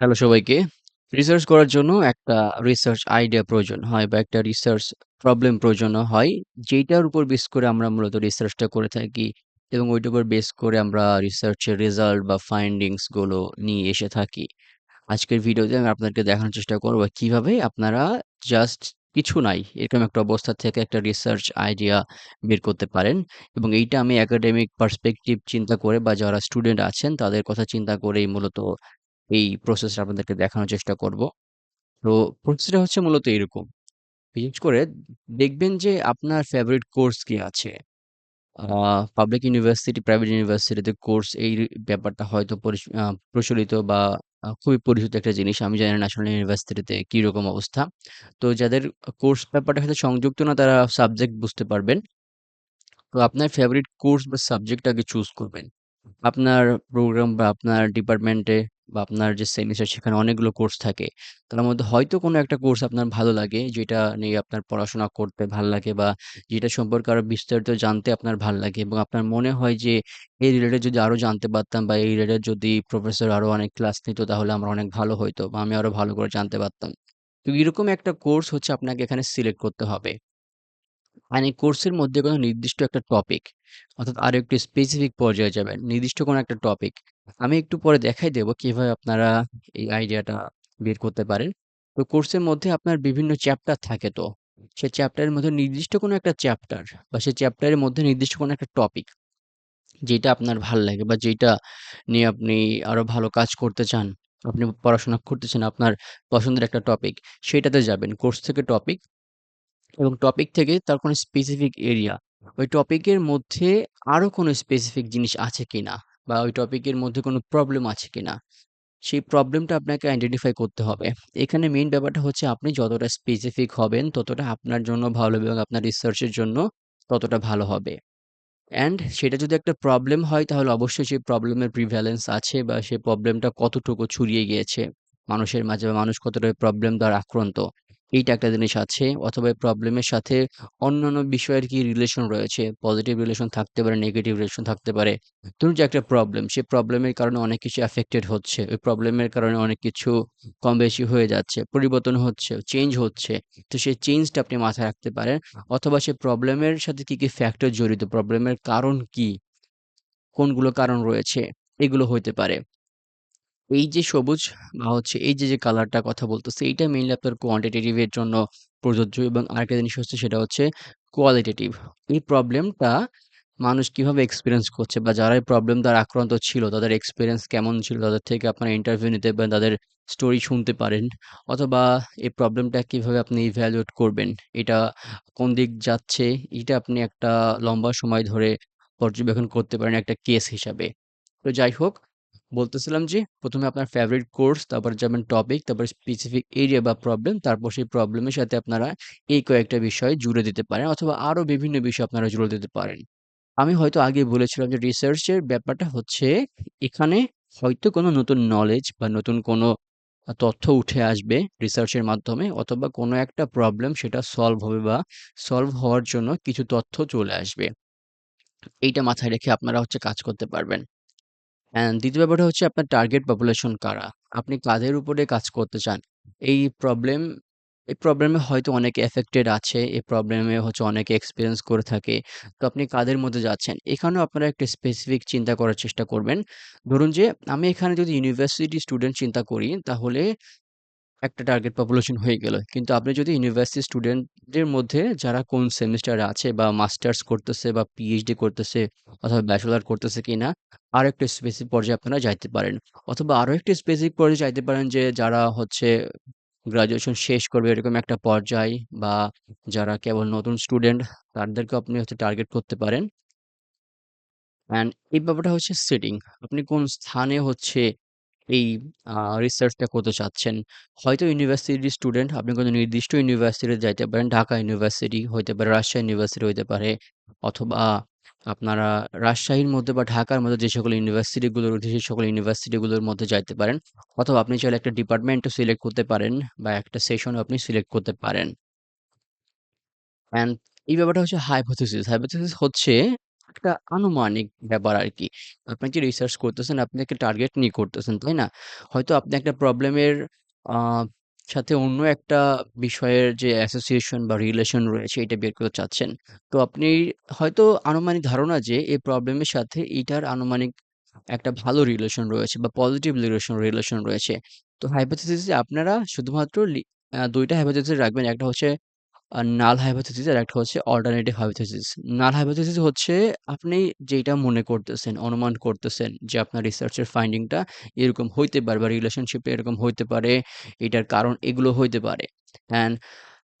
Hello সবাইকে। Research করার জন্য একটা রিসার্চ আইডিয়া প্রয়োজন হয় বা একটা রিসার্চ প্রবলেম প্রয়োজন হয়, যেইটার উপর বেস করে আমরা মূলত রিসার্চটা করে থাকি এবং ওইটার উপর বেস করে আমরা রিসার্চের রেজাল্ট বা ফাইন্ডিংসগুলো নিয়ে এসে থাকি। আজকের ভিডিওতে আমি আপনাদেরকে দেখানোর চেষ্টা করব কীভাবে আপনারা জাস্ট কিছু নাই এরকম একটা অবস্থা থেকে একটা রিসার্চ আইডিয়া বের করতে পারেন এবং এইটা আমি একাডেমিক পার্সপেক্টিভ চিন্তা করে বা যারা স্টুডেন্ট আছেন তাদের কথা চিন্তা করেই মূলত এই প্রসেসটা আপনাদেরকে দেখানোর চেষ্টা করব। তো প্রসেসটা হচ্ছে মূলত এরকম। বিশেষ করে দেখবেন যে আপনার ফেভারিট কোর্স কি আছে। পাবলিক ইউনিভার্সিটি, প্রাইভেট ইউনিভার্সিটিতে কোর্স এই ব্যাপারটা হয়তো প্রচলিত বা খুবই পরিচিত একটা জিনিস। আমি জানি ন্যাশনাল ইউনিভার্সিটিতে কীরকম অবস্থা। তো যাদের কোর্স ব্যাপারটার সাথে সংযুক্ত না তারা সাবজেক্ট বুঝতে পারবেন। তো আপনার ফেভারিট কোর্স বা সাবজেক্টটাকে চুজ করবেন। আপনার প্রোগ্রাম বা আপনার ডিপার্টমেন্টে বা আপনার যে সেমিস্টার সেখানে অনেকগুলো কোর্স থাকে। তার মধ্যে হয়তো কোনো একটা কোর্স আপনার ভালো লাগে, যেটা নিয়ে আপনার পড়াশোনা করতে ভালো লাগে বা যেটা সম্পর্কে আরও বিস্তারিত জানতে আপনার ভালো লাগে এবং আপনার মনে হয় যে এই রিলেটেড যদি আরও জানতে পারতাম বা এই রিলেটেড যদি প্রফেসর আরও অনেক ক্লাস নিত তাহলে আমার অনেক ভালো হইতো বা আমি আরও ভালো করে জানতে পারতাম। তো এরকম একটা কোর্স হচ্ছে আপনাকে এখানে সিলেক্ট করতে হবে। মানে কোর্সের মধ্যে কোনো নির্দিষ্ট একটা টপিক অর্থাৎ আরও একটু স্পেসিফিক পর্যায়ে যাবেন। নির্দিষ্ট কোনো একটা টপিক। আমি একটু পরে দেখাই দেব কীভাবে আপনারা এই আইডিয়াটা বের করতে পারেন। তো কোর্সের মধ্যে আপনার বিভিন্ন চ্যাপ্টার থাকে তো। সে চ্যাপ্টারের মধ্যে নির্দিষ্ট কোনো একটা চ্যাপ্টার বা সেই চ্যাপ্টারের মধ্যে নির্দিষ্ট কোনো একটা টপিক যেটা আপনার ভালো লাগে বা যেটা নিয়ে আপনি আরও ভালো কাজ করতে চান, আপনি পড়াশোনা করতে চান, আপনার পছন্দের একটা টপিক, সেটাতে যাবেন। কোর্স থেকে টপিক এবং টপিক থেকে তার কোনো স্পেসিফিক এরিয়া। ওই টপিকের মধ্যে আরও কোনো স্পেসিফিক জিনিস আছে কিনা বা ওই টপিকের মধ্যে কোনো প্রবলেম আছে কিনা, সেই প্রবলেমটা আপনাকে আইডেন্টিফাই করতে হবে। এখানে মেইন ব্যাপারটা হচ্ছে আপনি যতটা স্পেসিফিক হবেন ততটা আপনার জন্য ভালো এবং আপনার রিসার্চের জন্য ততটা ভালো হবে। অ্যান্ড সেটা যদি একটা প্রবলেম হয় তাহলে অবশ্যই সেই প্রবলেমের প্রিভ্যালেন্স আছে বা সেই প্রবলেমটা কতটুকু ছড়িয়ে গিয়েছে মানুষের মাঝে বা মানুষ কতটা প্রবলেম দ্বারা আক্রান্ত। এইটা একটা জিনিস আছে অথবা প্রবলেমের সাথে অন্যান্য বিষয়ের কি রিলেশন রয়েছে। পজিটিভ রিলেশন থাকতে পারে, নেগেটিভ রিলেশন থাকতে পারে। ধরুন যে একটা প্রবলেম, সেই প্রবলেমের কারণে অনেক কিছু এফেক্টেড হচ্ছে। ওই প্রবলেমের কারণে অনেক কিছু কম বেশি হয়ে যাচ্ছে, পরিবর্তন হচ্ছে, চেঞ্জ হচ্ছে। তো সেই চেঞ্জটা আপনি মাথায় রাখতে পারেন। অথবা সেই প্রবলেমের সাথে কি, কি ফ্যাক্টর জড়িত, প্রবলেমের কারণ কি? কোনগুলো কারণ রয়েছে? এগুলো হইতে পারে। এই যে সবুজ বা হচ্ছে এই যে, যে কালারটা কথা বলতেছি এইটা মেইনলি আপনার কোয়ান্টিটেটিভ এর জন্য প্রযোজ্য এবং আরেকটা জিনিস হচ্ছে সেটা হচ্ছে কোয়ালিটেটিভ। এই প্রবলেমটা মানুষ কীভাবে এক্সপিরিয়েন্স করছে বা যারা এই প্রবলেম দ্বারা আক্রান্ত ছিল তাদের এক্সপিরিয়েন্স কেমন ছিল? তাদের থেকে আপনারা ইন্টারভিউ নিতে পারেন, তাদের স্টোরি শুনতে পারেন অথবা এই প্রবলেমটা কীভাবে আপনি ইভ্যালুয়েট করবেন? এটা কোন দিক যাচ্ছে? এটা আপনি একটা লম্বা সময় ধরে পর্যবেক্ষণ করতে পারেন একটা কেস হিসাবে। তো যাই হোক, বলতেছিলাম যে প্রথমে আপনার ফেভারিট কোর্স, তারপর যাবেন টপিক, তারপর স্পেসিফিক এরিয়া বা প্রবলেম, তারপর সেই প্রবলেমের সাথে আপনারা এই কয়েকটা বিষয় জুড়ে দিতে পারেন অথবা আরও বিভিন্ন বিষয় আপনারা জুড়ে দিতে পারেন। আমি হয়তো আগেই বলেছিলাম যে রিসার্চের ব্যাপারটা হচ্ছে এখানে হয়তো কোনো নতুন নলেজ বা নতুন কোনো তথ্য উঠে আসবে রিসার্চের মাধ্যমে অথবা কোনো একটা প্রবলেম সেটা সলভ হবে বা সলভ হওয়ার জন্য কিছু তথ্য চলে আসবে। এইটা মাথায় রেখে আপনারা হচ্ছে কাজ করতে পারবেন। অ্যান্ড দ্বিতীয় ব্যাপারটা হচ্ছে আপনার টার্গেট পপুলেশন কারা? আপনি কাদের উপরে কাজ করতে চান? এই প্রবলেম এই প্রবলেমে হয়তো অনেকে এফেক্টেড আছে। এই প্রবলেমে হচ্ছে অনেকে এক্সপিরিয়েন্স করে থাকে। তো আপনি কাদের মধ্যে যাচ্ছেন? এখানেও আপনারা একটা স্পেসিফিক চিন্তা করার চেষ্টা করবেন। ধরুন যে, আমি এখানে যদি ইউনিভার্সিটি স্টুডেন্ট চিন্তা করি, তাহলে একটা টার্গেট পপুলেশন হয়ে গেল। কিন্তু আপনি যদি ইউনিভার্সিটি স্টুডেন্টদের মধ্যে যারা কোন সেমেস্টারে আছে বা মাস্টার্স করতেছে বা পিএইচডি করতেছে অথবা ব্যাচেলার করতেছে কিনা, আরেকটু স্পেসিফিক পর্যায়ে আপনারা যাইতে পারেন। অথবা আরও একটু স্পেসিফিক পর্যায়ে যাইতে পারেন যে যারা হচ্ছে গ্রাজুয়েশন শেষ করবে এরকম একটা পর্যায় বা যারা কেবল নতুন স্টুডেন্ট তাদেরকেও আপনি হচ্ছে টার্গেট করতে পারেন। অ্যান্ড এই ব্যাপারটা হচ্ছে সেটিং। আপনি কোন স্থানে হচ্ছে এই রিসার্চটা করতে চাচ্ছেন। হয়তো ইউনিভার্সিটির স্টুডেন্ট আপনি কোনো নির্দিষ্ট ইউনিভার্সিটিতে যাইতে পারেন। ঢাকা ইউনিভার্সিটি হইতে পারে, রাজশাহী ইউনিভার্সিটি হইতে পারে। অথবা আপনারা রাজশাহীর মধ্যে বা ঢাকার মধ্যে যে সকল ইউনিভার্সিটিগুলো রয়েছে সেই সকল ইউনিভার্সিটিগুলোর মধ্যে যাইতে পারেন। অথবা আপনি চাইলে একটা ডিপার্টমেন্টও সিলেক্ট করতে পারেন বা একটা সেশনও আপনি সিলেক্ট করতে পারেন। অ্যান্ড এই ব্যাপারটা হচ্ছে হাইপোথিসিস। হাইপোথিসিস হচ্ছে একটা আনুমানিক ব্যাপার আরকি। আপনি যে রিসার্চ করতেছেন, আপনি একটা টার্গেট নিয়ে করতেছেন, তাই না? হয়তো আপনি একটা প্রবলেমের সাথে অন্য একটা বিষয়ের যে অ্যাসোসিয়েশন বা রিলেশন রয়েছে, এটা বের করতে চাচ্ছেন। তো আপনি হয়তো আনুমানিক ধারণা যে এই প্রবলেমের সাথে এটার আনুমানিক একটা ভালো রিলেশন রয়েছে বা পজিটিভ রিলেশন রিলেশন রয়েছে। তো হাইপোথিসিস এ আপনারা শুধুমাত্র ২ হাইপোথিসিস রাখবেন। একটা হচ্ছে নাল হাইপোথিসিস আর একটা হচ্ছে অল্টারনেটিভ হাইপোথিসিস। নাল হাইপোথিসিস হচ্ছে আপনি যেটা মনে করতেছেন, অনুমান করতেছেন যে আপনার রিসার্চের ফাইন্ডিংটা এরকম হইতে পারে বা রিলেশনশিপ এরকম হইতে পারে, এটার কারণ এগুলো হইতে পারে। অ্যান্ড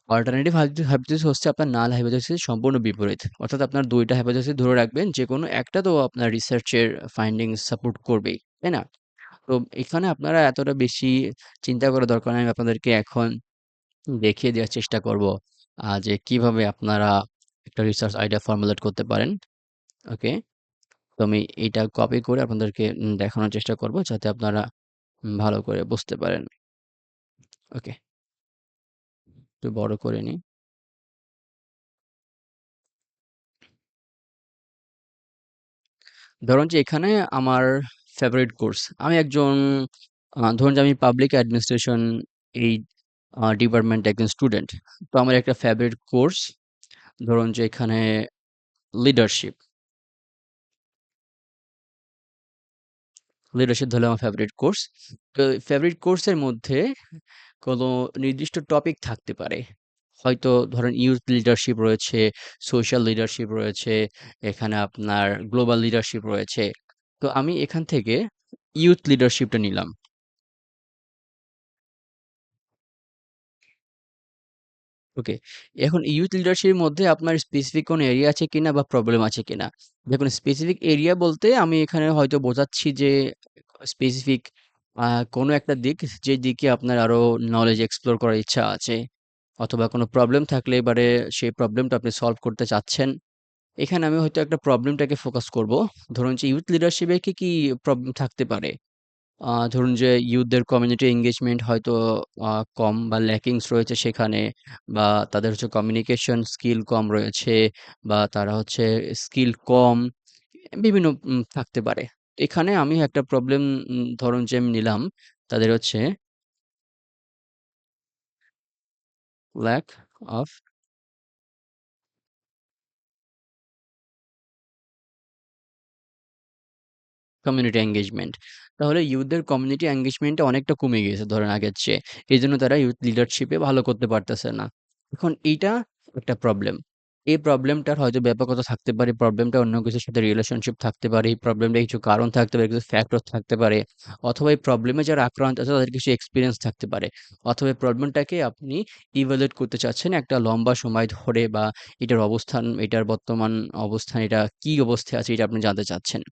অল্টারনেটিভ হাইপোথি হাইপোথিসিস হচ্ছে আপনার নাল হাইপোথিসিস সম্পূর্ণ বিপরীত। অর্থাৎ আপনার ২ টা হাইপোথিসিস ধরে রাখবেন। যে কোনো একটা তো আপনার রিসার্চের ফাইন্ডিং সাপোর্ট করবেই। তাই না? তো এখানে আপনারা এতটা বেশি চিন্তা করার দরকার নেই আমি আপনাদেরকে এখন দেখিয়ে দেওয়ার চেষ্টা করব যে কীভাবে আপনারা একটা রিসার্চ আইডিয়া ফর্মুলেট করতে পারেন। ওকে? তো আমি এটা কপি করে আপনাদেরকে দেখানোর চেষ্টা করব যাতে আপনারা ভালো করে বুঝতে পারেন। ওকে। একটু বড় করে নিই। ধরুন যে এখানে আমার ফেভারিট কোর্স। আমি একজন ধরুন যে আমি পাবলিক অ্যাডমিনিস্ট্রেশন এই ডিপার্টমেন্টে একজন স্টুডেন্ট। তো আমার একটা ফেভারিট কোর্স ধরুন যে এখানে লিডারশিপ। লিডারশিপ ধরলে আমার ফেভারিট কোর্স। তো ফেভারিট কোর্সের মধ্যে কোনো নির্দিষ্ট টপিক থাকতে পারে। হয়তো ধরেন ইউথ লিডারশিপ রয়েছে, সোশ্যাল লিডারশিপ রয়েছে, এখানে আপনার গ্লোবাল লিডারশিপ রয়েছে। তো আমি এখান থেকে ইউথ লিডারশিপটা নিলাম। ওকে। এখন ইউথ লিডারশিপের মধ্যে আপনার স্পেসিফিক কোনো এরিয়া আছে কিনা বা প্রবলেম আছে কিনা? দেখুন স্পেসিফিক এরিয়া বলতে আমি এখানে হয়তো বোঝাচ্ছি যে স্পেসিফিক কোনো একটা দিক যে দিকে আপনার আরও নলেজ এক্সপ্লোর করার ইচ্ছা আছে। অথবা কোনো প্রবলেম থাকলে এবারে সেই প্রবলেমটা আপনি সলভ করতে চাচ্ছেন। এখানে আমি হয়তো একটা প্রবলেমটাকে ফোকাস করব। ধরুন যে ইউথ লিডারশিপে কি, কি প্রবলেম থাকতে পারে? ধরুন যে ইউথদের কমিউনিটি এঙ্গেজমেন্ট হয়তো কম বা ল্যাকিংস রয়েছে সেখানে বা তাদের হচ্ছে কমিউনিকেশন স্কিল কম রয়েছে বা তারা হচ্ছে স্কিল কম, বিভিন্ন থাকতে পারে। এখানে আমি একটা প্রবলেম ধরুন যে আমি নিলাম, তাদের হচ্ছে ল্যাক অফ কমিউনিটি এনগেজমেন্ট। তাহলে ইউথদের কমিউনিটি এনগেজমেন্টটা অনেকটা কমে গিয়েছে ধরেন আগের চেয়ে। এই জন্য তারা ইউথ লিডারশিপে ভালো করতে পারতেছে না। এখন এইটা একটা প্রবলেম। এই প্রবলেমটার হয়তো ব্যাপকতা থাকতে পারে, প্রবলেমটা অন্য কিছুর সাথে রিলেশনশিপ থাকতে পারে, এই প্রবলেমটা কিছু কারণ থাকতে পারে, কিছু ফ্যাক্টর থাকতে পারে। অথবা এই প্রবলেমে যারা আক্রান্ত আছে তাদের কিছু এক্সপিরিয়েন্স থাকতে পারে। অথবা এই প্রবলেমটাকে আপনি ইভালুয়েট করতে চাচ্ছেন একটা লম্বা সময় ধরে বা এটার অবস্থান, এটার বর্তমান অবস্থান, এটা কি অবস্থায় আছে এটা আপনি জানতে চাচ্ছেন।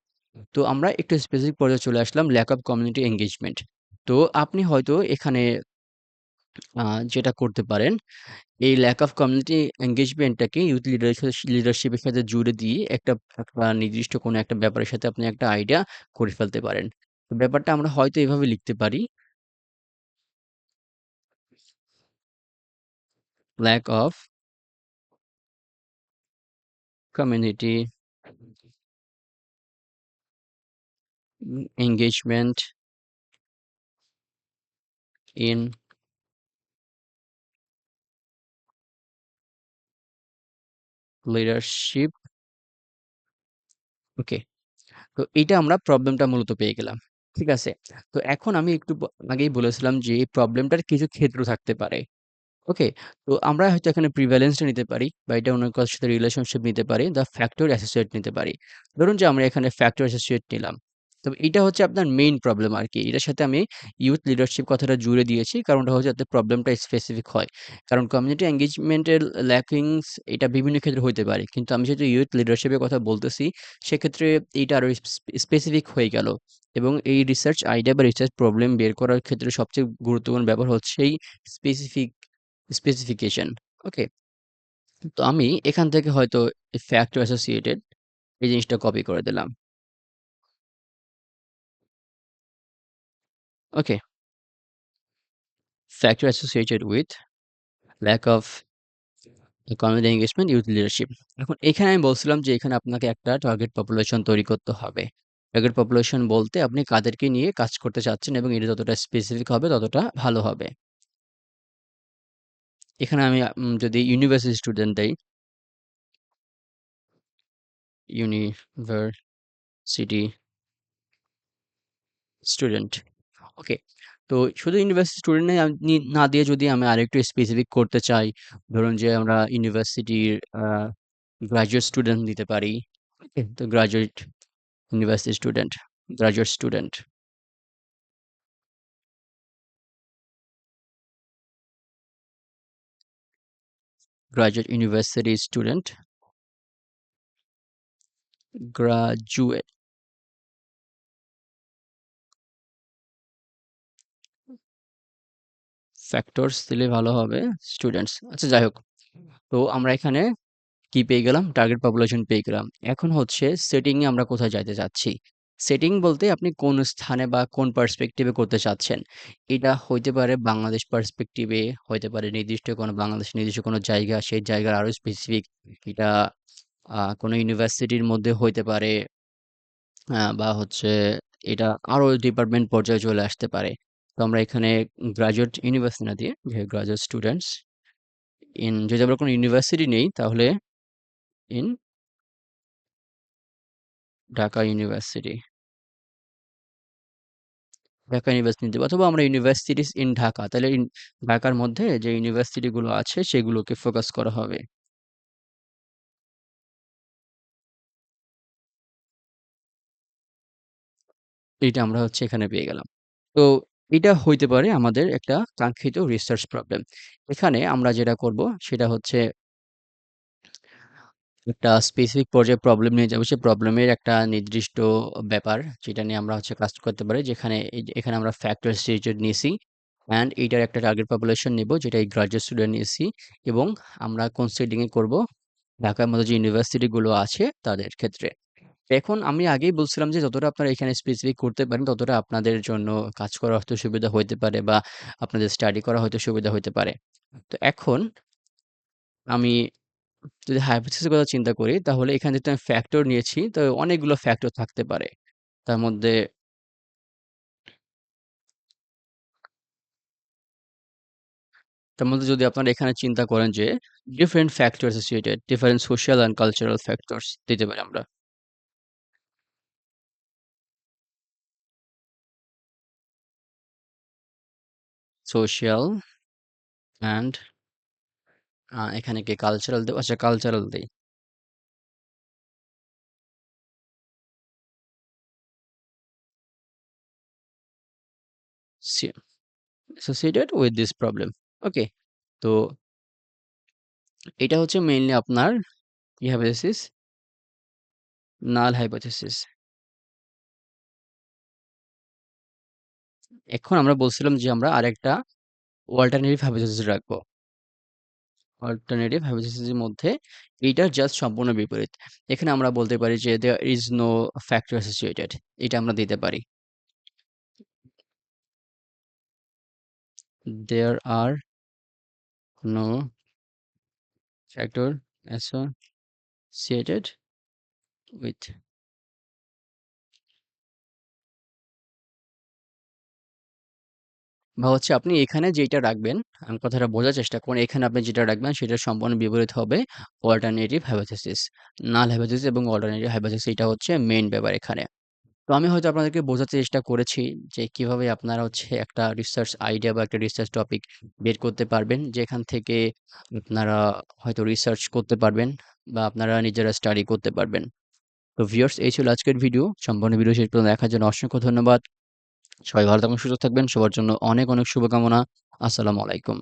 তো আমরা একটু স্পেসিফিক পর্যায়ে চলে আসলাম ল্যাক অফ কমিউনিটি এঙ্গেজমেন্ট তো আপনি হয়তো এখানে যেটা করতে পারেন, এই ল্যাক অফ কমিউনিটি এঙ্গেজমেন্টটাকে ইউথ লিডারশিপ লিডারশিপের সাথে জুড়ে দিয়ে একটা নির্দিষ্ট কোনো একটা ব্যাপারের সাথে আপনি একটা আইডিয়া করে ফেলতে পারেন। তো ব্যাপারটা আমরা হয়তো এভাবে লিখতে পারি lack of community engagement in leadership okay. তো এটা আমরা প্রবলেমটা মূলত পেয়ে গেলাম। ঠিক আছে? তো এখন আমি একটু আগেই বলেছিলাম যে এই প্রবলেমটার কিছু ক্ষেত্র থাকতে পারে। ওকে? তো আমরা হয়তো এখানে প্রিভ্যালেন্স টা নিতে পারি বা এটা অন্য কারও সাথে রিলেশনশিপ নিতে পারি, দ্যা ফ্যাক্টর অ্যাসোসিয়েট নিতে পারি। ধরুন যে আমরা এখানে ফ্যাক্টর অ্যাসোসিয়েট নিলাম। তো এইটা হচ্ছে আপনার মেইন প্রবলেম আর কি এটার সাথে আমি ইউথ লিডারশিপ কথাটা জুড়ে দিয়েছি। কারণটা হচ্ছে যাতে প্রবলেমটা স্পেসিফিক হয়। কারণ কমিউনিটি এনগেজমেন্ট এর ল্যাকিংস এটা বিভিন্ন ক্ষেত্রে হইতে পারে। কিন্তু আমি যেহেতু ইউথ লিডারশিপের কথা বলতেছি, সেক্ষেত্রে এইটা আরও স্পে স্পেসিফিক হয়ে গেল। এবং এই রিসার্চ আইডিয়া বা রিসার্চ প্রবলেম বের করার ক্ষেত্রে সবচেয়ে গুরুত্বপূর্ণ ব্যাপার হচ্ছে এই স্পেসিফিক স্পেসিফিকেশন। ওকে? তো আমি এখান থেকে হয়তো ফ্যাক্টর অ্যাসোসিয়েটেড এই জিনিসটা কপি করে দিলাম। Okay? Factor associated with lack of community engagement, youth leadership. এখন এখানে আমি বলছিলাম যে এখানে আপনাকে একটা টার্গেট পপুলেশন তৈরি করতে হবে। টার্গেট পপুলেশন বলতে আপনি কাদেরকে নিয়ে কাজ করতে চাচ্ছেন এবং এটা যতটা স্পেসিফিক হবে ততটা ভালো হবে। এখানে আমি যদি ইউনিভার্সিটি স্টুডেন্ট দেই ইউনিভার্সিটি স্টুডেন্ট। ওকে। তো শুধু ইউনিভার্সিটি স্টুডেন্ট আমি না দিয়ে যদি আমি আরেকটু স্পেসিফিক করতে চাই, ধরুন যে আমরা ইউনিভার্সিটির আ গ্র্যাজুয়েট স্টুডেন্ট দিতে পারি। ওকে? তো graduate university student, graduate student. Graduate university student. Graduate. Factors দিলে ভালো হবে। স্টুডেন্টস। আচ্ছা যাই হোক। তো আমরা এখানে কি পেয়ে গেলাম? টার্গেট পপুলেশন পেয়ে গেলাম। এখন হচ্ছে সেটিং এ আমরা কোথায় যাইতে চাচ্ছি? সেটিং বলতে আপনি কোন স্থানে বা কোন পার্সপেক্টিভ করতে চাচ্ছেন। এটা হইতে পারে বাংলাদেশ পার্সপেক্টিভ হইতে পারে নির্দিষ্ট কোনো বাংলাদেশ নির্দিষ্ট কোনো জায়গা, সেই জায়গার আরও স্পেসিফিক এটা কোনো ইউনিভার্সিটির মধ্যে হইতে পারে। বা হচ্ছে এটা আরও ডিপার্টমেন্ট পর্যায়ে চলে আসতে পারে। তো আমরা এখানে গ্রাজুয়েট ইউনিভার্সিটি না দিয়ে যে গ্র্যাজুয়েট স্টুডেন্টস ইন যদি আমরা কোনো ইউনিভার্সিটি নেই, তাহলে in Dhaka university. Dhaka university নিতে অথবা আমরা ইউনিভার্সিটিস ইন ঢাকা। তাহলে ঢাকার মধ্যে যে ইউনিভার্সিটি গুলো আছে, সেগুলোকে ফোকাস করা হবে। এইটা আমরা হচ্ছে এখানে পেয়ে গেলাম। তো এটা হইতে পারে আমাদের একটা কাঙ্ক্ষিত রিসার্চ প্রবলেম। এখানে আমরা যেটা করব, সেটা হচ্ছে একটা স্পেসিফিক পর্যায়ে প্রবলেম নিয়ে যাব। সেই প্রবলেমের একটা নির্দিষ্ট ব্যাপার, যেটা নিয়ে আমরা হচ্ছে কাজ করতে পারি। যেখানে এখানে আমরা ফ্যাক্টর সিলেক্টেড নিয়েছি অ্যান্ড এইটার একটা টার্গেট পপুলেশন নিব, যেটা এই গ্র্যাজুয়েট স্টুডেন্ট নিয়েছি এবং আমরা কোন সেটিং এ করব? ঢাকার মধ্যে যে ইউনিভার্সিটি গুলো আছে তাদের ক্ষেত্রে। এখন আমি আগেই বলছিলাম যে যতটা আপনারা এখানে স্পেসিফিক করতে পারেন ততটা আপনাদের জন্য কাজ করা হয়তো সুবিধা হইতে পারে বা আপনাদের স্টাডি করা হয়তো সুবিধা হইতে পারে। তো এখন আমি যদি হাইপোথিসিস এর কথা চিন্তা করি তাহলে এখানে যেহেতু আমি ফ্যাক্টর নিয়েছি তো অনেকগুলো ফ্যাক্টর থাকতে পারে। তার মধ্যে তার মধ্যে যদি আপনারা এখানে চিন্তা করেন যে different factor associated, different social and cultural factors দিতে পারি আমরা। সোশ্যাল অ্যান্ড এখানে কি কালচারাল দেব? আচ্ছা কালচারাল দেই। সি associated with this problem. Okay. তো এটা হচ্ছে মেইনলি আপনার, কি হাইপোথিসিস? Null hypothesis. এখন আমরা বলছিলাম যে আমরা আরেকটা অল্টারনেটিভ হাইপোথিসিস রাখব। অল্টারনেটিভ হাইপোথিসিস এর মধ্যে এইটার জাস্ট সম্পূর্ণ বিপরীত। এখানে আমরা বলতে পারি যে there is no factor associated এটা আমরা দিতে পারি। There are no factor associated with বা হচ্ছে আপনি এখানে যেটা রাখবেন, আমি কথাটা বোঝার চেষ্টা করুন। এখানে আপনি যেটা রাখবেন সেটা সম্পূর্ণ বিপরীত হবে অল্টারনেটিভ হাইপোথিসিস। নাল হাইপোথিসিস এবং অল্টারনেটিভ হাইপোথিসিস এটা হচ্ছে মেইন ব্যাপার এখানে। তো আমি হয়তো আপনাদেরকে বোঝাতে চেষ্টা করেছি যে কীভাবে আপনারা হচ্ছে একটা রিসার্চ আইডিয়া বা একটা রিসার্চ টপিক বের করতে পারবেন। যেখান থেকে আপনারা হয়তো রিসার্চ করতে পারবেন বা আপনারা নিজেরা স্টাডি করতে পারবেন। তো ভিউয়ার্স এই ছিল আজকের ভিডিও। সম্পূর্ণ ভিডিও শেষ পর্যন্ত দেখার জন্য অসংখ্য ধন্যবাদ। সবাই ভালো থাকবেন, সুস্থ থাকবেন। সবার জন্য অনেক, অনেক শুভকামনা। আসসালামু আলাইকুম।